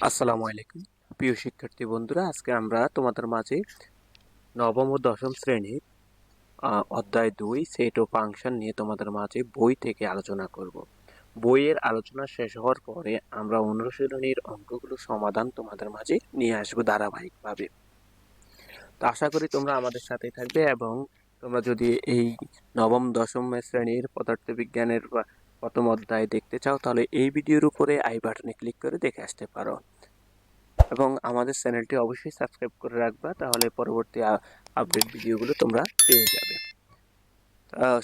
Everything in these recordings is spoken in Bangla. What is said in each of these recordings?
আসসালামু আলাইকুম, প্রিয় শিক্ষার্থী বন্ধুরা, আজকে আমরা তোমাদের মাঝে নবম ও দশম শ্রেণির অধ্যায় দুই, সেট ও ফাংশন নিয়ে তোমাদের মাঝে বই থেকে আলোচনা করব। বইয়ের আলোচনা শেষ হওয়ার পরে আমরা অনুশীলনীর অঙ্কগুলো সমাধান তোমাদের মাঝে নিয়ে আসব ধারাবাহিকভাবে। তো আশা করি তোমরা আমাদের সাথে থাকবে এবং তোমরা যদি এই নবম, দশম শ্রেণির পদার্থবিজ্ঞানের বা- প্রথম অধ্যায় দেখতে চাও, তাহলে এই ভিডিওর উপরে আই বাটনে ক্লিক করে দেখে আসতে পারো। এবং আমাদের চ্যানেলটি অবশ্যই সাবস্ক্রাইব করে রাখবা, তাহলে পরবর্তী আপডেট ভিডিওগুলো তোমরা পেয়ে যাবে।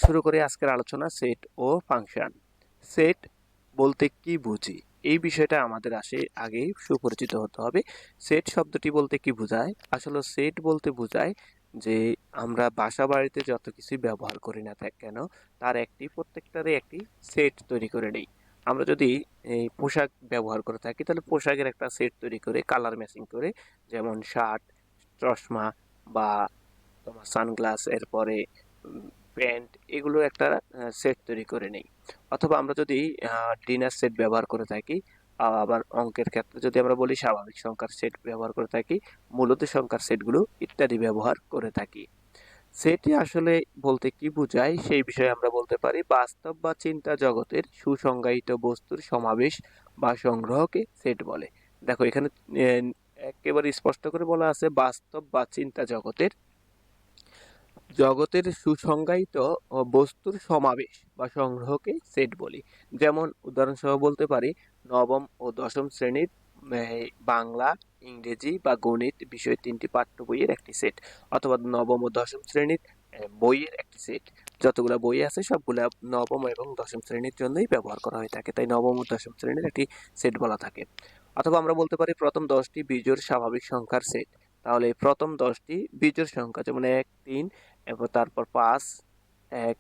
শুরু করি আজকের আলোচনা সেট ও ফাংশন সেট বলতে কি বুঝি? এই বিষয়টা আমাদের আসে আগেই সুপরিচিত হতে হবে। সেট শব্দটি বলতে কি বোঝায়? আসলে সেট বলতে বোঝায় যে আমরা বাসা বাড়িতে যত কিছুই ব্যবহার করি না থাক কেন, তার একটি, প্রত্যেকটারই একটি সেট তৈরি করে নেই। আমরা যদি এই পোশাক ব্যবহার করে থাকি, তাহলে পোশাকের একটা সেট তৈরি করে কালার ম্যাচিং করে, যেমন শার্ট চশমা বা তোমার সানগ্লাস এরপরে প্যান্ট, এগুলো একটা সেট তৈরি করে নেই। অথবা আমরা যদি ডিনার সেট ব্যবহার করে থাকি আবার অঙ্কের ক্ষেত্রে যদি আমরা বলি স্বাভাবিক সংখ্যার সেট ব্যবহার করে থাকি, মূলত সংখ্যার সেটগুলো ইত্যাদি ব্যবহার করে থাকি। সেটি আসলে বলতে কি বোঝায় সেই বিষয়ে আমরা বলতে পারি, বাস্তব বা চিন্তা জগতের সুসংজ্ঞায়িত বস্তুর সমাবেশ বা সংগ্রহকে সেট বলে। দেখো, এখানে একেবারে স্পষ্ট করে বলা আছে বাস্তব বা চিন্তা জগতের জগতের সুসংজ্ঞায়িত বস্তুর সমাবেশ বা সংগ্রহকে সেট বলি। যেমন উদাহরণসহ বলতে পারি নবম ও দশম শ্রেণির বাংলা, ইংরেজি বা গণিত বিষয় তিনটি পাঠ্য বইয়ের একটি সেট অথবা নবম ও দশম শ্রেণির বইয়ের একটি সেট। যতগুলো বই আছে সবগুলা নবম এবং দশম শ্রেণির জন্যই ব্যবহার করা হয়ে থাকে। তাই নবম ও দশম শ্রেণির একটি সেট বলা থাকে। অথবা আমরা বলতে পারি প্রথম দশটি বিজোড় স্বাভাবিক সংখ্যার সেট। তাহলে প্রথম দশটি বিজোড় সংখ্যা যেমন এক, তিন, এরপর তারপর পাঁচ, এক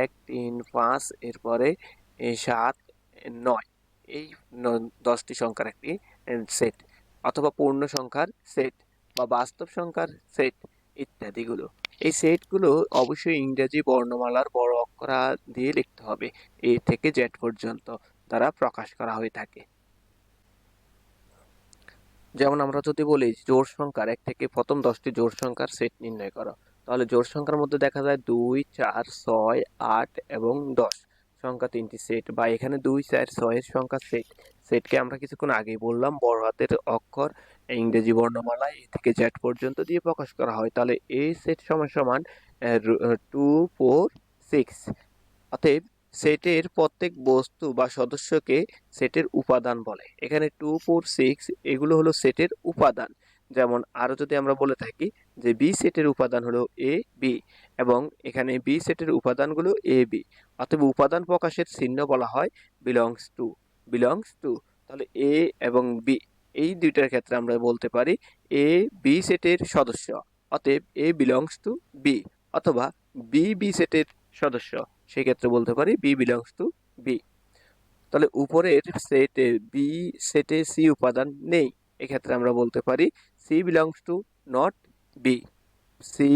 এক, তিন, পাঁচ, এরপরে সাত নয়। এই দশটি সংখ্যার একটি সেট অথবা পূর্ণ সংখ্যার সেট বা বাস্তব সংখ্যার সেট ইত্যাদিগুলো। এই সেটগুলো অবশ্যই ইংরেজি বর্ণমালার বড় অক্ষরা দিয়ে লিখতে হবে। এ থেকে জেড পর্যন্ত দ্বারা প্রকাশ করা হয়ে থাকে। যেমন আমরা যদি বলি জোড় সংখ্যার, এক থেকে প্রথম দশটি জোড় সংখ্যার সেট নির্ণয় করো। তাহলে জোড় সংখ্যার মধ্যে দেখা যায় দুই, চার, ছয়, আট এবং দশ। সংখ্যা তিনটি সেট বা এখানে দুই চার ছয়ের সংখ্যা সেট সেটকে আমরা কিছুক্ষণ আগেই বললাম, বড় হাতের অক্ষর, ইংরেজি বর্ণমালায় এ থেকে জ্যাট পর্যন্ত দিয়ে প্রকাশ করা হয়। তাহলে এই সেট সমান সমান টু ফোর সিক্স অতএব সেটের প্রত্যেক বস্তু বা সদস্যকে সেটের উপাদান বলে। এখানে টু ফোর সিক্স এগুলো হলো সেটের উপাদান। যেমন আরও যদি আমরা বলে থাকি যে বি সেটের উপাদান হলো এ বি এবং এখানে বি সেটের উপাদানগুলো এ বি অতএব উপাদান প্রকাশের চিহ্ন বলা হয় বিলংস টু বিলংস টু তাহলে এ এবং বি এই দুইটার ক্ষেত্রে আমরা বলতে পারি এ বি সেটের সদস্য অতএব এ বিলংস টু বি অথবা বি বি সেটের সদস্য সেক্ষেত্রে বলতে পারি বি বিলংস টু বি তাহলে উপরের সেটে বি সেটে সি উপাদান নেই এক্ষেত্রে আমরা বলতে পারি C belongs to not B C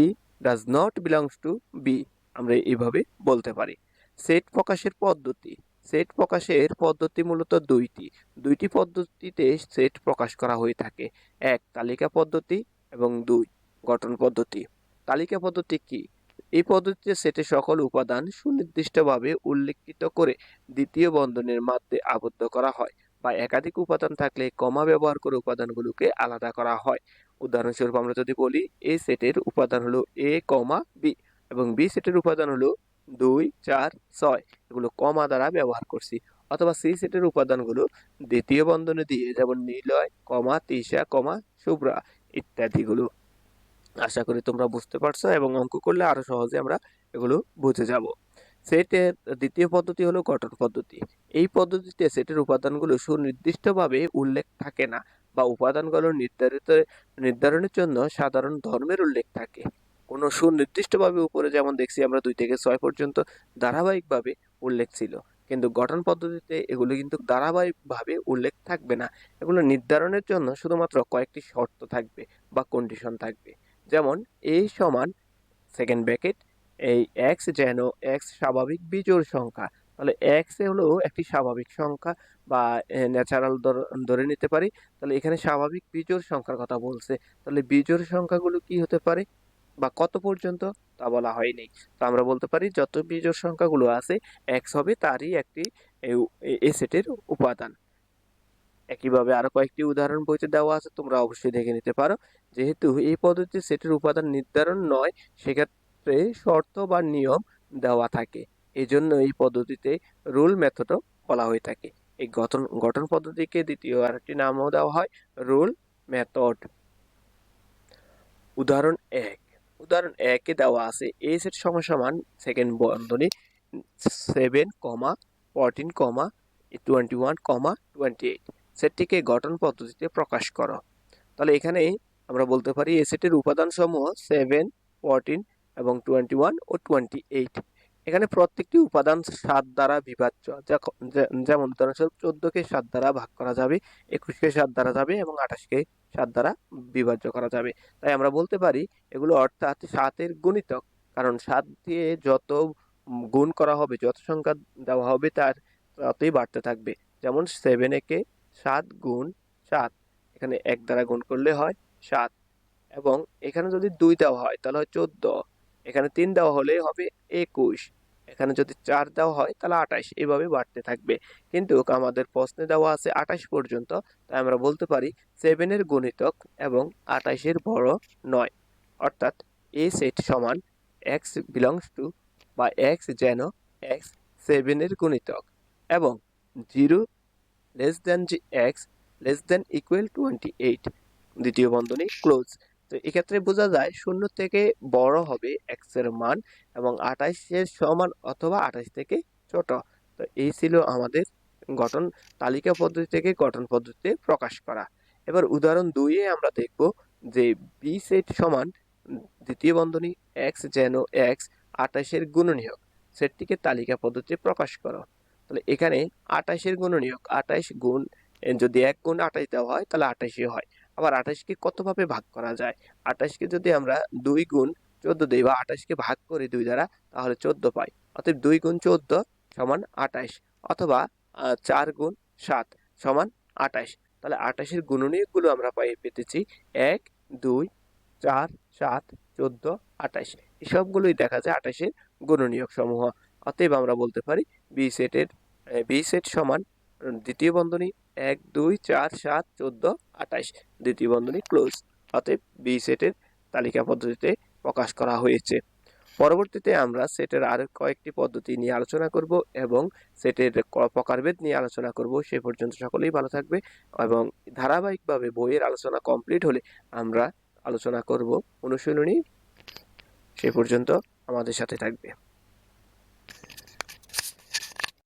does not belongs to B আমরা এইভাবে বলতে পারি। সেট প্রকাশের পদ্ধতি। সেট প্রকাশের পদ্ধতি মূলত দুইটি। দুইটি পদ্ধতিতে সেট প্রকাশ করা হয়ে থাকে। এক, তালিকা পদ্ধতি এবং দুই, গঠন পদ্ধতি। তালিকা পদ্ধতি কি? এই পদ্ধতিতে সেটের সকল উপাদান সুনির্দিষ্টভাবে উল্লেখিত করে দ্বিতীয় বন্ধনীর মধ্যে আবদ্ধ করা হয়। বা একাধিক উপাদান থাকলে কমা ব্যবহার করে উপাদানগুলোকে আলাদা করা হয়। উদাহরণস্বরূপ আমরা যদি বলি, এ সেটের উপাদান হলো এ কমা বি এবং বি সেটের উপাদান হলো দুই, চার, ছয়। এগুলো কমা দ্বারা ব্যবহার করছি। অথবা সি সেটের উপাদানগুলো দ্বিতীয় বন্ধনী দিয়ে, যেমন নিলয়, কমা তিসা কমা, শুভ্রা ইত্যাদিগুলো। আশা করি তোমরা বুঝতে পারছ এবং অঙ্ক করলে আরও সহজে আমরা এগুলো বুঝে যাব। সেটের দ্বিতীয় পদ্ধতি হলো গঠন পদ্ধতি। এই পদ্ধতিতে সেটের উপাদানগুলো সুনির্দিষ্টভাবে উল্লেখ থাকে না বা উপাদানগুলো নির্ধারিত, নির্ধারণের জন্য সাধারণ ধর্মের উল্লেখ থাকে। কোনো সুনির্দিষ্টভাবে উপরে যেমন দেখছি আমরা দুই থেকে ছয় পর্যন্ত ধারাবাহিকভাবে উল্লেখ ছিল, কিন্তু গঠন পদ্ধতিতে এগুলো কিন্তু ধারাবাহিকভাবে উল্লেখ থাকবে না। এগুলো নির্ধারণের জন্য শুধুমাত্র কয়েকটি শর্ত থাকবে বা কন্ডিশন থাকবে। যেমন এ সমান সেকেন্ড ব্র্যাকেট এই এক্স যেন এক্স স্বাভাবিক বিজোড় সংখ্যা। তাহলে এক্স হলো একটি স্বাভাবিক সংখ্যা বা ন্যাচারাল ধরে নিতে পারি। তাহলে এখানে স্বাভাবিক বিজোড় সংখ্যার কথা বলছে। তাহলে বিজোড় সংখ্যাগুলো কি হতে পারে? বা কত পর্যন্ত? তা বলা হয়নি। তো আমরা বলতে পারি যত বিজোড় সংখ্যাগুলো আছে এক্স হবে তারই একটি এ সেটের উপাদান। একইভাবে আরও কয়েকটি উদাহরণ বইতে দেওয়া আছে, তোমরা অবশ্যই দেখে নিতে পারো। যেহেতু এই পদ্ধতিতে সেটের উপাদান নির্ধারণ নয় সেক্ষেত্রে শর্ত বা নিয়ম দেওয়া থাকে। এই জন্য এই পদ্ধতিতে রুল মেথডও বলা হয়ে থাকে। এই গঠন গঠন পদ্ধতিকে দ্বিতীয় আরেকটি নামও দেওয়া হয়, রুল মেথড। উদাহরণ এক। উদাহরণ একে দেওয়া আছে এ সেট সমান সমান সেকেন্ড বন্ধনী seven comma fourteen comma twenty one comma twenty eight সেটটিকে গঠন পদ্ধতিতে প্রকাশ করো। তাহলে এখানে আমরা বলতে পারি এ সেটের উপাদান সমূহ সেভেন ফোরটিন এবং টোয়েন্টি ওয়ান ও টোয়েন্টি এইট এখানে প্রত্যেকটি উপাদান সাত দ্বারা বিভাজ্য। যেমন উদাহরণস্বরূপ চোদ্দকে সাত দ্বারা ভাগ করা যাবে, একুশকে সাত দ্বারা যাবে এবং আঠাশকে সাত দ্বারা বিভাজ্য করা যাবে। তাই আমরা বলতে পারি এগুলো অর্থাৎ সাতের গুণিতক। কারণ সাত দিয়ে যত গুণ করা হবে, যত সংখ্যা দেওয়া হবে তার ততই বাড়তে থাকবে। যেমন সেভেন একে সাত গুণ সাত, এখানে এক দ্বারা গুণ করলে হয় সাত। এবং এখানে যদি দুই দেওয়া হয়, তাহলে হয় চোদ্দ। এখানে তিন দেওয়া হলে হবে একুশ। এখানে যদি চার দেওয়া হয়, তাহলে আঠাশ। এভাবে বাড়তে থাকবে। কিন্তু আমাদের প্রশ্নে দেওয়া আছে আঠাশ পর্যন্ত, তাই আমরা বলতে পারি সেভেনের গণিতক এবং আঠাশের বড় নয়। অর্থাৎ এ সেট সমান এক্স বিলংস টু বা এক্স যেন এক্স সেভেনের গুণিতক এবং zero less than G X less than equal twenty eight দ্বিতীয় বন্ধনী ক্লোজ তো এক্ষেত্রে বোঝা যায় শূন্য থেকে বড় হবে এক্সের মান এবং আঠাশের সমান অথবা আঠাশ থেকে ছোট। তো এই ছিল আমাদের গঠন তালিকা পদ্ধতি থেকে গঠন পদ্ধতিতে প্রকাশ করা। এবার উদাহরণ দুইয়ে আমরা দেখব যে বি সেট সমান দ্বিতীয় বন্ধনী এক্স যেন এক্স আঠাশের গুণনীয়ক। সেটটিকে তালিকা পদ্ধতিতে প্রকাশ করো। তাহলে এখানে আঠাশের গুণনীয়ক, আঠাশ গুণ যদি এক গুণ আঠাশ দেওয়া হয় তাহলে আঠাশই হয়। আবার আঠাশকে কতভাবে ভাগ করা যায়? আঠাশকে যদি আমরা দুই গুণ চোদ্দ দিই বা আঠাশকে ভাগ করি দুই দ্বারা, তাহলে চোদ্দ পাই। অতএব দুই গুণ চোদ্দ সমান আঠাশ অথবা চার গুণ সাত সমান আঠাশ। তাহলে আঠাশের গুণনীয়কগুলো আমরা পাই, পেতেছি এক, দুই, চার, সাত, চোদ্দ, আঠাশ। সবগুলোই দেখা যায় আঠাশের গুণনীয়ক সমূহ অতএব আমরা বলতে পারি, বি সেটের বি সেট সমান দ্বিতীয় বন্ধনী এক, দুই, চার, সাত, চোদ্দ, আঠাশ। দ্বিতীয় বন্ধনী ক্লোজ অতএব বি সেটের তালিকা পদ্ধতিতে প্রকাশ করা হয়েছে। পরবর্তীতে আমরা সেটের আর কয়েকটি পদ্ধতি নিয়ে আলোচনা করব এবং সেটের প্রকারভেদ নিয়ে আলোচনা করব। সে পর্যন্ত সকলেই ভালো থাকবে এবং ধারাবাহিকভাবে বইয়ের আলোচনা কমপ্লিট হলে আমরা আলোচনা করব। অনুশীলনী সে পর্যন্ত আমাদের সাথে থাকবে।